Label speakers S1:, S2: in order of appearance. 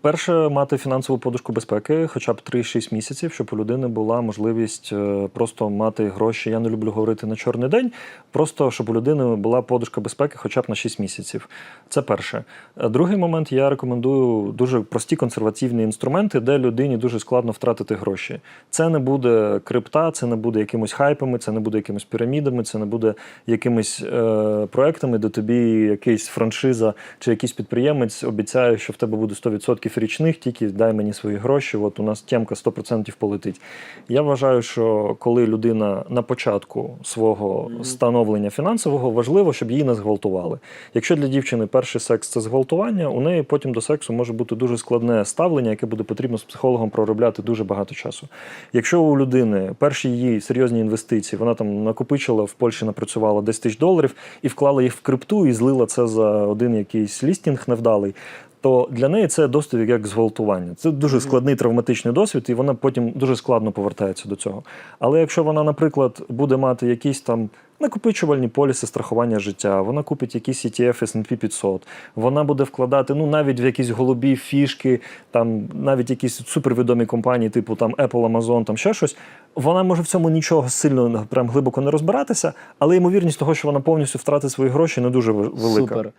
S1: Перше, мати фінансову подушку безпеки, хоча б 3-6 місяців, щоб у людини була можливість е, просто мати гроші. Я не люблю говорити на чорний день. Просто щоб у людини була подушка безпеки, хоча б на 6 місяців. Це перше. Е, Другий момент я рекомендую дуже прості консервативні інструменти, де людині дуже складно втратити гроші. Це не буде крипта, це не буде якимось хайпами, це не буде якимось пірамідами, це не буде якимись е, проектами, де тобі якийсь франшиза чи якийсь підприємець обіцяє, що в тебе буде 100% річних, тільки дай мені свої гроші. От у нас тємка 100% полетить. Я вважаю, що коли людина на початку свого становлення фінансового важливо, щоб її не зґвалтували. Якщо для дівчини перший секс це зґвалтування, у неї потім до сексу може бути дуже складне ставлення, яке буде потрібно з психологом проробляти дуже багато часу. Якщо у людини перші її серйозні інвестиції, вона там накопичила в Польщі, напрацювала 10 тисяч доларів і вклала їх в крипту і злила це за один якийсь лістінг невдалий. То для неї це досвід як зґвалтування. Це дуже складний травматичний досвід, і вона потім дуже складно повертається до цього. Але якщо вона, наприклад, буде мати якісь там накопичувальні поліси страхування життя, вона купить якісь ETF S&P 500, вона буде вкладати ну навіть в якісь голубі фішки, там навіть якісь супервідомі компанії, типу там Apple, Amazon, там ще щось. Вона може в цьому нічого сильно прям глибоко не розбиратися, але ймовірність того, що вона повністю втратить свої гроші, не дуже велика.
S2: Супер.